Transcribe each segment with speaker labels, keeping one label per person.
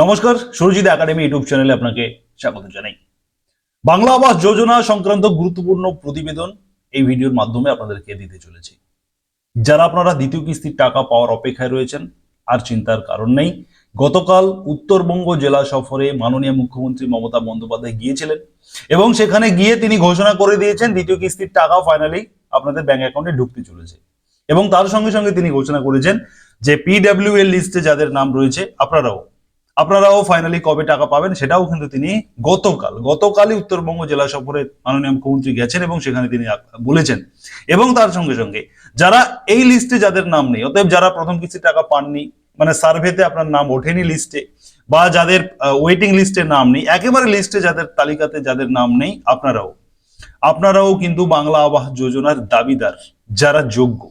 Speaker 1: নমস্কার, Surajit academy YouTube চ্যানেলে আপনাকে স্বাগত জানাই। বাংলা আবাস যোজনা সংক্রান্ত গুরুত্বপূর্ণ প্রতিবেদন এই ভিডিওর মাধ্যমে আপনাদেরকে দিতে চলেছি। যারা আপনারা দ্বিতীয় কিস্তির টাকা পাওয়ার অপেক্ষায় রয়েছেন, আর চিন্তার কারণ নেই, গতকাল উত্তরবঙ্গ জেলা সফরে মাননীয় মুখ্যমন্ত্রী মমতা বন্দ্যোপাধ্যায় গিয়েছিলেন এবং সেখানে গিয়ে তিনি ঘোষণা করে দিয়েছেন, দ্বিতীয় কিস্তির টাকা ফাইনালি আপনাদের ব্যাংক অ্যাকাউন্টে ঢুকতে চলেছে। এবং তার সঙ্গে সঙ্গে তিনি ঘোষণা করেছেন যে পিডব্লিউ এর লিস্টে যাদের নাম রয়েছে, আপনারাও আপনারাও ফাইনালি কবে টাকা পাবেন সেটাও কিন্তু তিনি গতকাল, গতকালই উত্তরবঙ্গ জেলা সফরে মাননীয় মুখ্যমন্ত্রী গেছেন এবং সেখানে তিনি বলেছেন। এবং তার সঙ্গে সঙ্গে যারা এই লিস্টে যাদের নাম নেই, অতএব যারা প্রথম কিস্তির টাকা পাননি মানে সার্ভেতে আপনার নাম ওঠেনি লিস্টে বা যাদের ওয়েটিং লিস্টে নাম নেই, একেবারে লিস্টে যাদের তালিকাতে যাদের নাম নেই, আপনারাও। আপনারাও কিন্তু বাংলা আবাস যোজনার দাবিদার, যারা যোগ্য।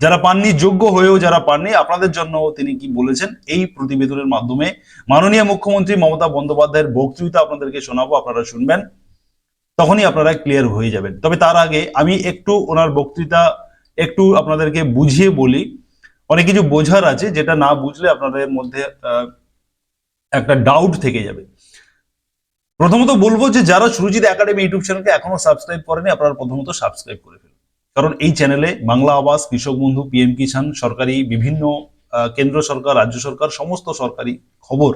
Speaker 1: যারা পাননি, যোগ্য হয়েও যারা পাননি, আপনাদের জন্য তিনি কি বলেছেন? এই প্রতিবেদনের মাধ্যমে মাননীয় মুখ্যমন্ত্রী মমতা বন্দ্যোপাধ্যায়ের বক্তৃতা আপনাদেরকে শোনাবো, আপনারা শুনবেন। তখনই আপনারা ক্লিয়ার হয়ে যাবেন। তবে তার আগে আমি একটু ওনার বক্তৃতা একটু আপনাদেরকে বুঝিয়ে বলি। অনেক কিছু বোঝার আছে, যেটা না বুঝলে আপনাদের মধ্যে একটা ডাউট থেকে যাবে। প্রথমত বলব যে, যারা সুরজিৎ একাডেমি ইউটিউব চ্যানেলকে এখনও সাবস্ক্রাইব করেনি, আপনারা প্রথমত সাবস্ক্রাইব করে কারণ এই চ্যানেলে বাংলা আবাস, কৃষক বন্ধু পিএম কিষাণ, সরকারি, বিভিন্ন কেন্দ্র সরকার, রাজ্য সরকার, সমস্ত সরকারি খবর,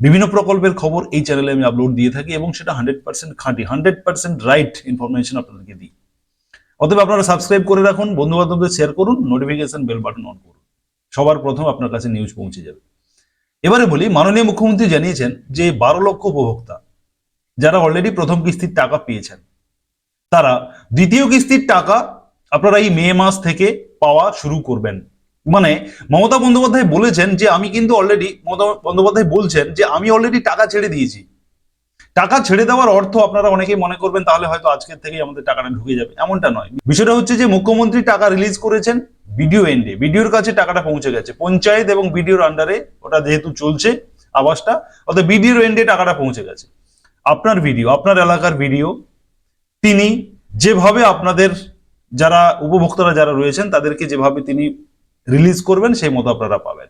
Speaker 1: বিভিন্ন প্রকল্পের খবর এই চ্যানেলে আমি আপলোড দিয়ে থাকি এবং সেটা হান্ড্রেড পার্সেন্ট খাঁটি। হান্ড্রেড পার্সেন্ট রাইট ইনফরমেশন আপনাদেরকে দিই। অতএব আপনারা সাবস্ক্রাইব করে রাখুন বন্ধু বান্ধবদের শেয়ার করুন নোটিফিকেশন বেল বাটন অন করুন। সবার প্রথম আপনার কাছে নিউজ পৌঁছে যাবে। এবারে বলি, মাননীয় মুখ্যমন্ত্রী জানিয়েছেন যে বারো লক্ষ উপভোক্তা, যারা অলরেডি প্রথম কিস্তির টাকা পেয়েছেন তারা দ্বিতীয় কিস্তির টাকা আপনারা এই মে মাস থেকে পাওয়া শুরু করবেন। মানে মমতা বন্দ্যোপাধ্যায় বলেছেন যে, আমি কিন্তু অলরেডি মমতা বন্দ্যোপাধ্যায় বলছেন যে, আমি অলরেডি টাকা ছেড়ে দিয়েছি। টাকা ছেড়ে দেওয়ার অর্থ আপনারা অনেকেই মনে করবেন, তাহলে হয়তো আজকের থেকেই আমাদের টাকাটা ঢুকে যাবে। এমনটা নয়। বিষয়টা হচ্ছে যে, মুখ্যমন্ত্রী টাকা রিলিজ করেছেন বিডিও এন্ডে বিডিওর কাছে টাকাটা পৌঁছে গেছে। পঞ্চায়েত এবং বিডিওর আন্ডারে ওটা যেহেতু চলছে আবাসটা অর্থাৎ বিডিওর এন্ডে টাকাটা পৌঁছে গেছে। আপনার ভিডিও আপনার এলাকার ভিডিও তিনি যেভাবে আপনাদের যারা উপভোক্তারা যারা রয়েছেন, তাদেরকে যেভাবে তিনি রিলিজ করবেন, সেই মতো আপনারা পাবেন।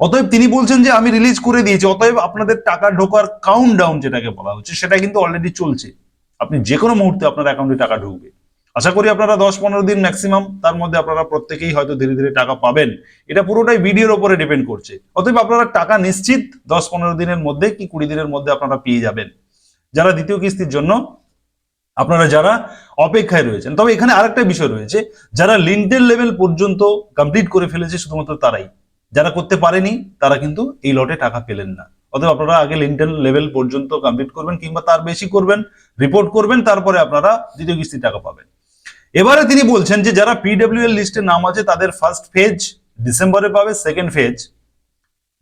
Speaker 1: অতএব তিনি বলছেন যে, আমি রিলিজ করে দিয়েছি। অতএব আপনাদের টাকা ঢোকার কাউন্ট ডাউন যেটাকে বলা হচ্ছে, সেটা কিন্তু অলরেডি চলছে। আপনি যে কোনো মুহূর্তে আপনার অ্যাকাউন্টে টাকা ঢুকবে। আশা করি আপনারা দশ পনেরো দিন ম্যাক্সিমাম তার মধ্যে আপনারা প্রত্যেকেই হয়তো ধীরে ধীরে টাকা পাবেন। এটা পুরোটাই ভিডিওর উপরে ডিপেন্ড করছে। অতএব আপনারা টাকা নিশ্চিত দশ পনেরো দিনের মধ্যে কি কুড়ি দিনের মধ্যে আপনারা পেয়ে যাবেন। যারা দ্বিতীয় কিস্তির জন্য আপনারা যারা অপেক্ষায় রয়েছেন, তবে এখানে আরেকটা বিষয় রয়েছে, যারা লিন্টেল লেভেল পর্যন্ত কমপ্লিট করে ফেলেছে শুধুমাত্র তারাই, যারা করতে পারেনি, তারা কিন্তু এই লটে টাকা পেলেন না। অতএব আপনারা আগে লিন্টেল লেভেল পর্যন্ত কমপ্লিট করবেন, কিংবা তার বেশি করবেন রিপোর্ট করবেন, তারপরে আপনারা দ্বিতীয় কিস্তি টাকা পাবেন। এবারে তিনি বলছেন যে, যারা পিডব্লিউ এর লিস্টে নাম আছে, তাদের ফার্স্ট ফেজ ডিসেম্বরে পাবে সেকেন্ড ফেজ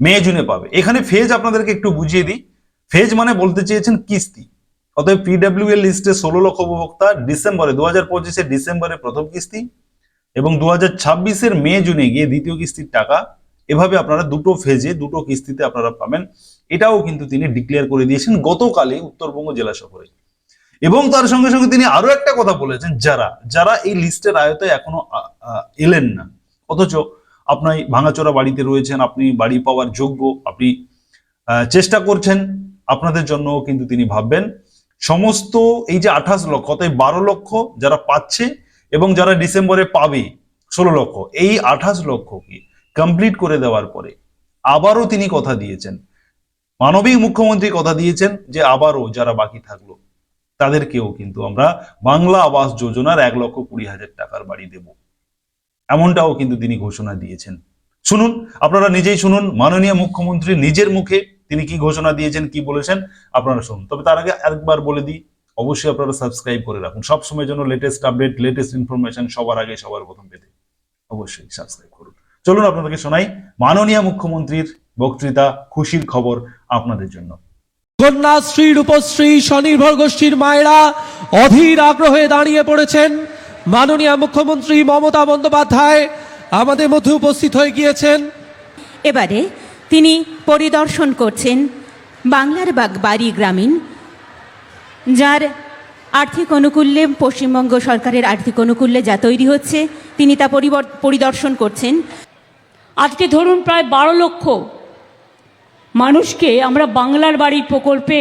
Speaker 1: মে জুনে পাবে। এখানে ফেজ আপনাদেরকে একটু বুঝিয়ে দিই। ফেজ মানে বলতে চেয়েছেন কিস্তি। অতএব পিডব্লিউ এর লিস্টে ষোলো লক্ষ উপভোক্তা ডিসেম্বরে দু হাজার পঁচিশে ডিসেম্বরে প্রথম কিস্তি এবং দু হাজার ছাব্বিশের মে, জুনে গিয়ে দ্বিতীয় কিস্তির টাকা। এভাবে আপনারা দুটো ফেজে দুটো কিস্তিতে আপনারা পাবেন। এটাও কিন্তু তিনি ডিক্লেয়ার করে দিয়েছেন গতকালে উত্তরবঙ্গ জেলা সফরে। এবং তার সঙ্গে সঙ্গে তিনি আরও একটা কথা বলেছেন, যারা যারা এই লিস্টের আয়তায় এখনও এলেন না, অথচ আপনি ভাঙাচোরা বাড়িতে রয়েছেন, আপনি বাড়ি পাওয়ার যোগ্য, আপনি চেষ্টা করছেন, আপনাদের জন্য কিন্তু তিনি ভাববেন। সমস্ত এই যে আঠাশ লক্ষ, অতএব বারো লক্ষ যারা পাচ্ছে এবং যারা ডিসেম্বরে পাবে, ষোলো লক্ষ, এই আঠাশ লক্ষকে কমপ্লিট করে দেওয়ার পরে আবারও তিনি কথা দিয়েছেন। মানবিক মুখ্যমন্ত্রী কথা দিয়েছেন যে আবারও যারা বাকি থাকল, তাদেরকেও কিন্তু আমরা বাংলা আবাস যোজনার এক লক্ষ কুড়ি হাজার টাকার বাড়ি দেব। এমনটাও কিন্তু তিনি ঘোষণা দিয়েছেন। শুনুন, আপনারা নিজেই শুনুন, মাননীয় মুখ্যমন্ত্রী নিজের মুখে তিনি কি ঘোষণা দিয়েছেন কি বলেছেন আপনারা শুনুন। তবে তার আগে একবার বলে দিই অবশ্যই আপনারা সাবস্ক্রাইব করে রাখুন। সব সময়ের জন্য লেটেস্ট আপডেট লেটেস্ট ইনফরমেশন সবার আগে সবার প্রথম পেতে। অবশ্যই সাবস্ক্রাইব করুন। চলুন আপনাদেরকে শোনাই মাননীয় মুখ্যমন্ত্রীর বক্তৃতা খুশির খবর আপনাদের জন্য।
Speaker 2: কন্যাশ্রী রূপশ্রী স্বনির্ভর গোষ্ঠীর মায়েরা অধীর আগ্রহে দাঁড়িয়ে পড়েছেন। মাননীয় মুখ্যমন্ত্রী মমতা বন্দ্যোপাধ্যায় আমাদের মধ্যে উপস্থিত হয়ে গিয়েছেন।
Speaker 3: এবারে তিনি পরিদর্শন করছেন বাংলার বাগ বাড়ি গ্রামীণ, যার আর্থিক অনুকূল্যে, পশ্চিমবঙ্গ সরকারের আর্থিক অনুকূল্যে যা তৈরি হচ্ছে, তিনি তা পরিদর্শন করছেন।
Speaker 4: আজকে ধরুন প্রায় বারো লক্ষ মানুষকে আমরা বাংলার বাড়ি প্রকল্পে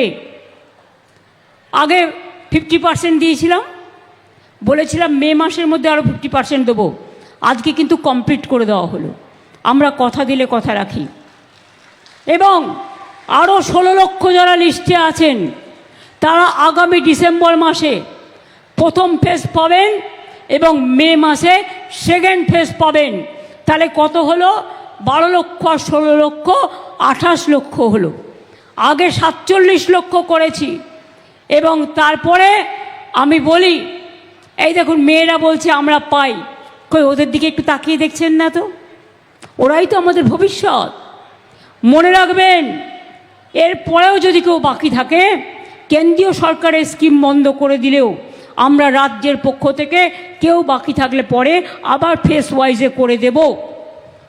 Speaker 4: আগে ফিফটি পার্সেন্ট দিয়েছিলাম, বলেছিলাম মে মাসের মধ্যে আরও ফিফটি পার্সেন্ট দেবো। আজকে কিন্তু কমপ্লিট করে দেওয়া হলো। আমরা কথা দিলে কথা রাখি। এবং আরও ষোলো লক্ষ যারা লিস্টে আছেন, তারা আগামী ডিসেম্বর মাসে প্রথম ফেজ পাবেন এবং মে মাসে সেকেন্ড ফেজ পাবেন। তাহলে কত হলো? বারো লক্ষ আর ষোলো লক্ষ, আঠাশ লক্ষ হলো। আগে সাতচল্লিশ লক্ষ করেছি এবং তারপরে আমি বলি, এই দেখুন, মেয়েরা বলছে, আমরা পাই। কই, ওদের দিকে একটু তাকিয়ে দেখছেন না তো? ওরাই তো আমাদের ভবিষ্যৎ। মনে রাখবেন এরপরেও যদি কেউ বাকি থাকে, কেন্দ্রীয় সরকারের স্কিম বন্ধ করে দিলেও আমরা রাজ্যের পক্ষ থেকে কেউ বাকি থাকলে পরে আবার ফেস ওয়াইজে করে দেব।